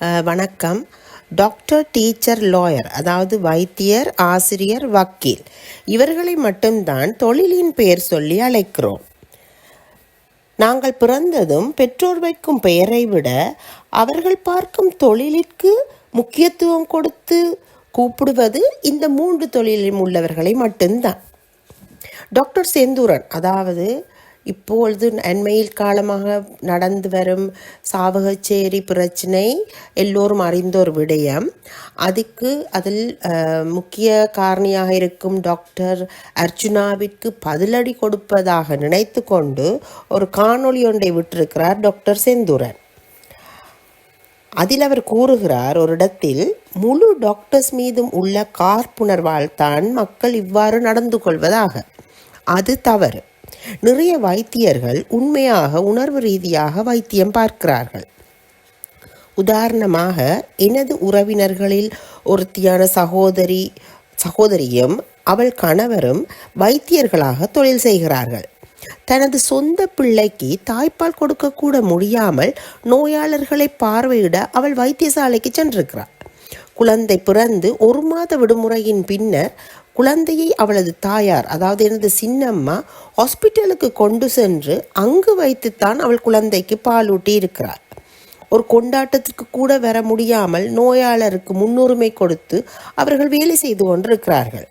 வணக்கம். Doctor teacher lawyer அதாவது வைத்தியர் ஆசிரியர் வக்கீல் இவர்களை மட்டும்தான் தொழிலின் பெயர் சொல்லி அழைக்கிறோம். நாங்கள் பிறந்ததும் பெற்றோர் வைக்கும் பெயரை விட அவர்கள் பார்க்கும் தொழிலிற்கு முக்கியத்துவம் கொடுத்து கூப்பிடுவது இந்த மூன்று தொழிலில் உள்ளவர்களை மட்டும்தான். டாக்டர் செந்தூரன் அதாவது இப்பொழுது அண்மையில் காலமாக நடந்து வரும் சாவகச்சேரி பிரச்சினை எல்லோரும் அறிந்த ஒரு விடயம். அதுக்கு அதில் முக்கிய காரணியாக இருக்கும் டாக்டர் அர்ஜுனாவிற்கு பதிலடி கொடுப்பதாக நினைத்து கொண்டு ஒரு காணொளி ஒன்றை விட்டிருக்கிறார் டாக்டர் செந்தூரன். அதில் அவர் கூறுகிறார் ஒரு இடத்தில் முழு டாக்டர்ஸ் மீதும் உள்ள கார்ப்புணர்வால் தான் மக்கள் இவ்வாறு நடந்து கொள்வதாக. அது தவறு. நிறைய வைத்தியர்கள் உண்மையாக உணர்வு ரீதியாக வைத்தியம் பார்க்கிறார்கள். உதாரணமாக எனது உறவினர்களில் ஒருத்தியான சகோதரி சகோதரியும் அவள் கணவரும் வைத்தியர்களாக தொழில் செய்கிறார்கள். தனது சொந்த பிள்ளைக்கு தாய்ப்பால் கொடுக்கக்கூட முடியாமல் நோயாளர்களை பார்வையிட அவள் வைத்தியசாலைக்கு சென்றிருக்கிறாள் குழந்தை பிறந்து ஒரு மாத விடுமுறையின் பின்னர் குழந்தையை அவளது தாயார் அதாவது எனது சின்னம்மா ஹாஸ்பிட்டலுக்கு கொண்டு சென்று அங்கு வைத்துத்தான் அவள் குழந்தைக்கு பாலூட்டி இருக்கிறார் ஒரு கொண்டாட்டத்திற்கு கூட வர முடியாமல் நோயாளருக்கு முன்னுரிமை கொடுத்து அவர்கள் வேலை செய்து கொண்டிருக்கிறார்கள்.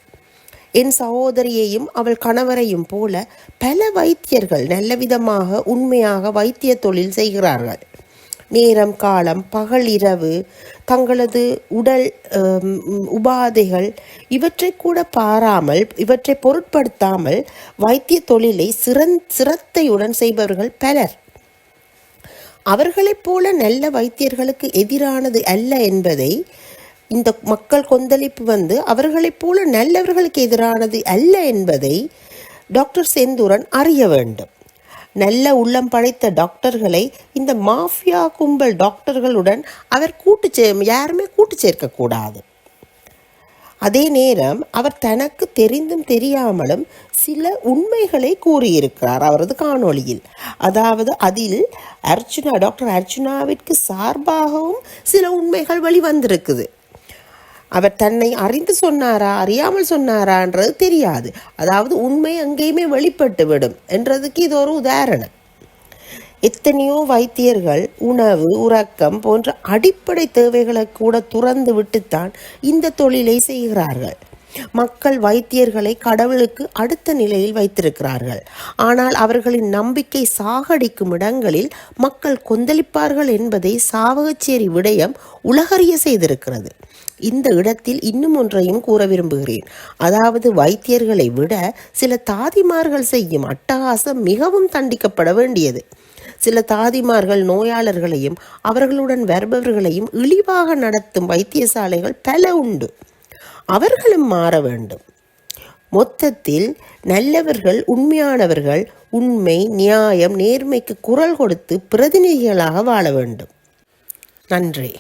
என் சகோதரியையும் அவள் கணவரையும் போல பல வைத்தியர்கள் நல்ல விதமாக உண்மையாக வைத்திய தொழில் செய்கிறார்கள். நேரம் காலம் பகல் இரவு தங்களது உடல் உபாதைகள் இவற்றை கூட பாராமல் இவற்றை பொருட்படுத்தாமல் வைத்திய தொழிலை சிறந் சிரத்தையுடன் செய்பவர்கள் பலர். அவர்களைப் போல நல்ல வைத்தியர்களுக்கு எதிரானது அல்ல என்பதை இந்த மக்கள் கொந்தளிப்பு வந்து அவர்களைப் போல நல்லவர்களுக்கு எதிரானது அல்ல என்பதை டாக்டர் செந்தூரன் அறிய வேண்டும். நல்ல உள்ளம் படைத்த டாக்டர்களை இந்த மாஃபியா கும்பல் டாக்டர்களுடன் அவர் கூட்டு சே யாருமே கூட்டு சேர்க்கக்கூடாது. அதே நேரம் அவர் தனக்கு தெரிந்தும் தெரியாமலும் சில உண்மைகளை கூறியிருக்கிறார் அவரது காணொளியில். அதாவது அதில் அர்ச்சுனா டாக்டர் அர்ச்சுனாவிற்கு சார்பாகவும் சில உண்மைகள் வெளிவந்திருக்குது. அவர் தன்னை அறிந்து சொன்னாரா அறியாமல் சொன்னாரான்றது தெரியாது. அதாவது உண்மை அங்கேயுமே வெளிப்பட்டு விடும் என்றதுக்கு இது ஒரு உதாரணம். எத்தனையோ வைத்தியர்கள் உணவு உறக்கம் போன்ற அடிப்படை தேவைகளை கூட துறந்து விட்டுத்தான் இந்த தொழிலை செய்கிறார்கள். மக்கள் வைத்தியர்களை கடவுளுக்கு அடுத்த நிலையில் வைத்திருக்கிறார்கள். ஆனால் அவர்களின் நம்பிக்கை சாகடிக்கும் இடங்களில் மக்கள் கொந்தளிப்பார்கள் என்பதை சாவகச்சேரி விடயம் உலகறிய செய்திருக்கிறது. இந்த இடத்தில் இன்னும் ஒன்றையும் கூற விரும்புகிறேன். அதாவது வைத்தியர்களை விட சில தாதிமார்கள் செய்யும் அட்டகாசம் மிகவும் தண்டிக்கப்பட வேண்டியது. சில தாதிமார்கள் நோயாளர்களையும் அவர்களுடன் வருபவர்களையும் இழிவாக நடத்தும் வைத்தியசாலைகள் பல உண்டு. அவர்களும் மாற வேண்டும். மொத்தத்தில் நல்லவர்கள் உண்மையானவர்கள் உண்மை நியாயம் நேர்மைக்கு குரல் கொடுத்து பிரதிநிதிகளாக வாழ வேண்டும். நன்றி.